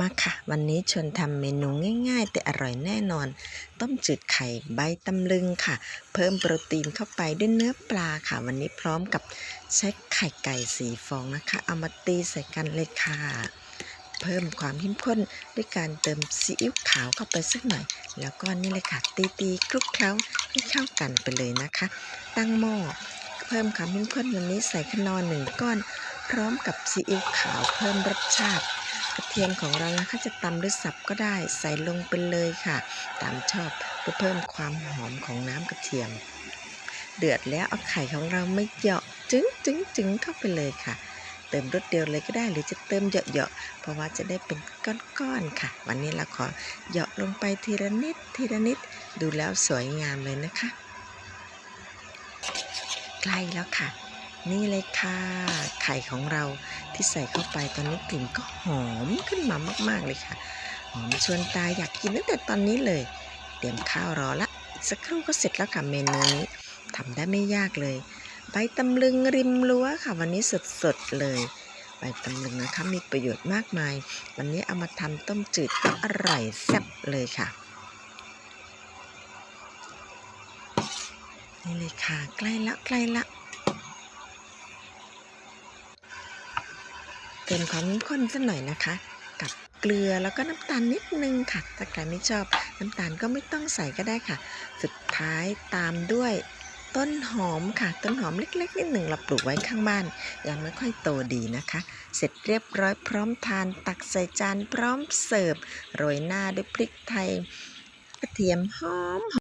มาค่ะ วันนี้ชวนทำเมนูง่าย ๆ แต่อร่อยแน่นอน ต้มจืดไข่ใบตำลึงค่ะ เพิ่มโปรตีนเข้าไปด้วยเนื้อปลาค่ะ วันนี้พร้อมกับใช้ไข่ไก่สีฟองนะคะ เอามาตีใส่กันเลยค่ะ เพิ่มความเข้มข้นด้วยการเติมซีอิ๊วขาวเข้าไปสักหน่อย แล้วก็นี่เลยค่ะ ตีๆคลุกเคล้าให้เข้ากันไปเลยนะคะ ตั้งหม้อเพิ่มความเข้มข้นวันนี้ใส่ขนอนหนึ่งก้อน พร้อมกับซีอิ๊วขาวเพิ่มรสชาติ กระเทียมของเรานะคะจะตำหรือสับก็ได้ใส่ลงไปเลยค่ะ ตามชอบเพื่อเพิ่มความหอมของน้ำกระเทียม เดือดแล้วเอาไข่ของเราไม่เหยาะจึ้งจึ้งจึงเข้าไปเลยค่ะ เติมรสเดียวเลยก็ได้หรือจะเติมเหยาะๆเพราะว่าจะได้เป็นก้อนๆค่ะ วันนี้เราขอเหยาะลงไปทีละนิดทีละนิดดูแล้วสวยงามเลยนะคะ ใกล้แล้วค่ะ นี่เลยค่ะ ไข่ของเราที่ใส่เข้าไปตอนนี้กลิ่นก็หอมขึ้นมามาก ๆ เลยค่ะ หอมชวนตาอยากกินตั้งแต่ตอนนี้เลย เตรียมข้าวรอละสักครู่ก็เสร็จแล้วค่ะเมนูนี้ทำได้ไม่ยากเลย ใบตำลึงริมรั้วค่ะ วันนี้สดๆเลย ใบตำลึงนะคะมีประโยชน์มากมาย วันนี้เอามาทำต้มจืดก็อร่อยแซ่บเลยค่ะนี่เลยค่ะ ใกล้ละใกล้ละ เติมความเข้มข้นสักหน่อยนะคะ กับเกลือแล้วก็น้ำตาลนิดนึงค่ะ ถ้าใครไม่ชอบน้ำตาลก็ไม่ต้องใส่ก็ได้ค่ะ สุดท้ายตามด้วยต้นหอมค่ะ ต้นหอมเล็กๆนิดหนึ่งเราปลูกไว้ข้างบ้าน ยังไม่ค่อยโตดีนะคะ เสร็จเรียบร้อยพร้อมทาน ตักใส่จานพร้อมเสิร์ฟ โรยหน้าด้วยพริกไทยกระเทียมหอม